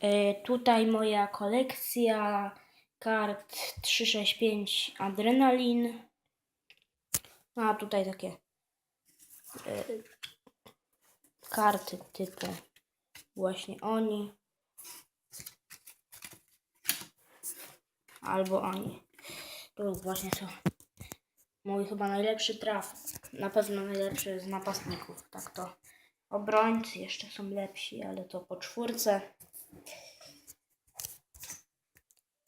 E, Tutaj moja kolekcja kart 365 Adrenalin. A tutaj takie e, karty typu właśnie oni. Albo oni. Tu właśnie są mój chyba najlepszy traf. Na pewno najlepszy z napastników. Tak to obrońcy jeszcze są lepsi, ale to po czwórce.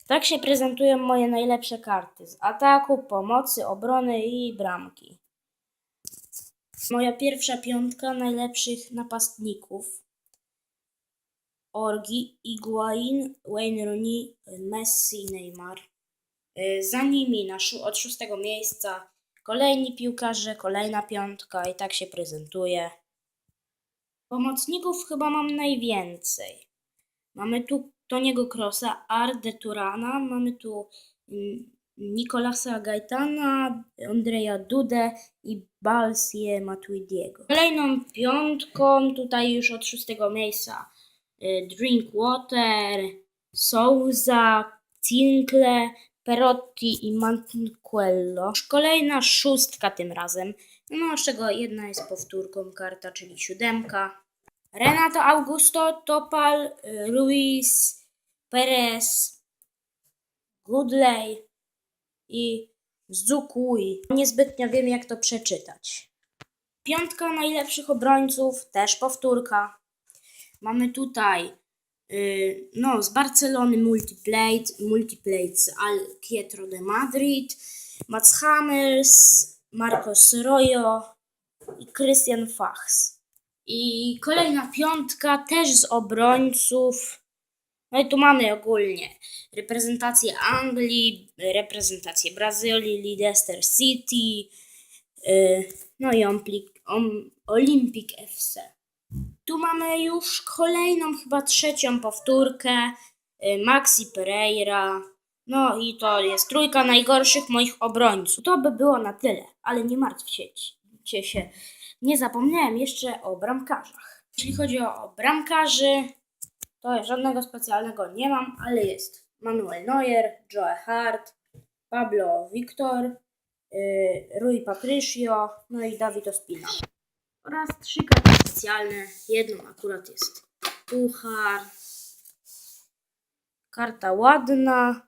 Tak się prezentują moje najlepsze karty z ataku, pomocy, obrony i bramki. Moja pierwsza piątka najlepszych napastników. Orgi, Iguain, Wayne Rooney, Messi i Neymar. Y, Za nimi od szóstego miejsca kolejni piłkarze, kolejna piątka i tak się prezentuje. Pomocników chyba mam najwięcej. Mamy tu Toniego Krosa, Arde Turana, mamy tu mm, Nicolasa Gaetana, Andrea Dudę i Balsie Matuidiego. Kolejną piątką tutaj już od szóstego miejsca y, Drinkwater, Souza, Cinkle, Perotti i Manquello. Już Kolejna szóstka tym razem, no z czego jedna jest powtórką karta, czyli siódemka. Renato Augusto, Topal, y, Ruiz, Perez, Goodley i Zukui. Niezbytnio wiem, jak to przeczytać. Piątka najlepszych obrońców, też powtórka. Mamy tutaj y, no, z Barcelony Multiplate, Multiplate z Alquietro de Madrid, Mats Hummels, Marcos Royo i Christian Fachs. I kolejna piątka też z obrońców. No i tu mamy ogólnie reprezentację Anglii, reprezentację Brazylii, Leicester City, yy, no i Olympic FC. Tu mamy już kolejną, chyba trzecią powtórkę. yy, Maxi Pereira. No i to jest trójka najgorszych moich obrońców. To by było na tyle, ale nie martwcie się. Nie zapomniałem jeszcze o bramkarzach. Jeśli chodzi o bramkarzy, to żadnego specjalnego nie mam, ale jest Manuel Neuer, Joe Hart, Pablo Victor, yy, Rui Patricio, no i David Ospina. Oraz trzy karty specjalne. Jedną akurat jest puchar. Karta ładna.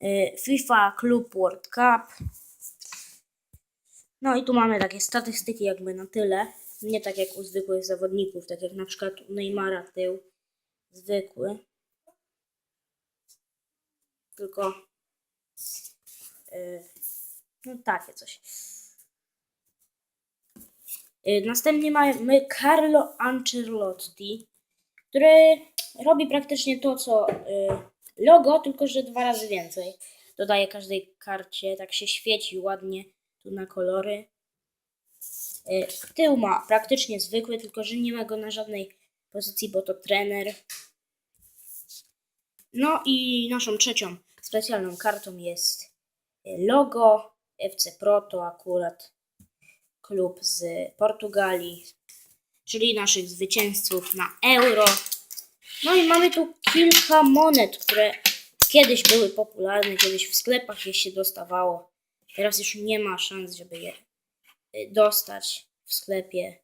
Yy, FIFA Club World Cup. No i tu mamy takie statystyki jakby na tyle. Nie tak jak u zwykłych zawodników, tak jak na przykład u Neymara tył zwykły. Tylko yy, no takie coś. Yy, następnie mamy Carlo Ancelotti, który robi praktycznie to co yy, logo, tylko że dwa razy więcej. Dodaje każdej karcie, tak się świeci ładnie tu na kolory. Yy, Tył ma praktycznie zwykły, tylko że nie ma go na żadnej pozycji, bo to trener. No i naszą trzecią specjalną kartą jest y, logo FC Proto, akurat klub z Portugalii, czyli naszych zwycięzców na euro. No i mamy tu kilka monet, które kiedyś były popularne, kiedyś w sklepach je się dostawało. Teraz już nie ma szans, żeby je y, dostać w sklepie.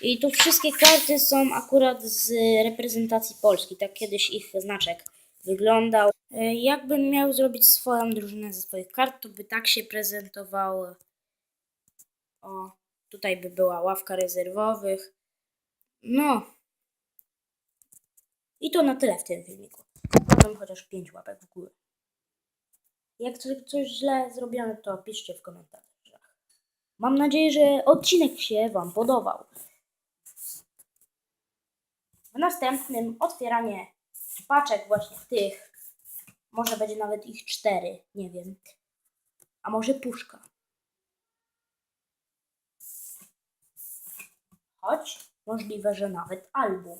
I tu wszystkie karty są akurat z reprezentacji Polski. Tak kiedyś ich znaczek wyglądał. E, Jakbym miał zrobić swoją drużynę ze swoich kart, to by tak się prezentowały. O, tutaj by była ławka rezerwowych. No. I to na tyle w tym filmiku. Potem chociaż 5 łapek w górę. Jak coś, źle zrobione, to piszcie w komentarzach. Mam nadzieję, że odcinek się Wam podobał. W następnym otwieranie paczek właśnie tych. Może będzie nawet ich cztery, nie wiem. A może puszka. Choć możliwe, że nawet album.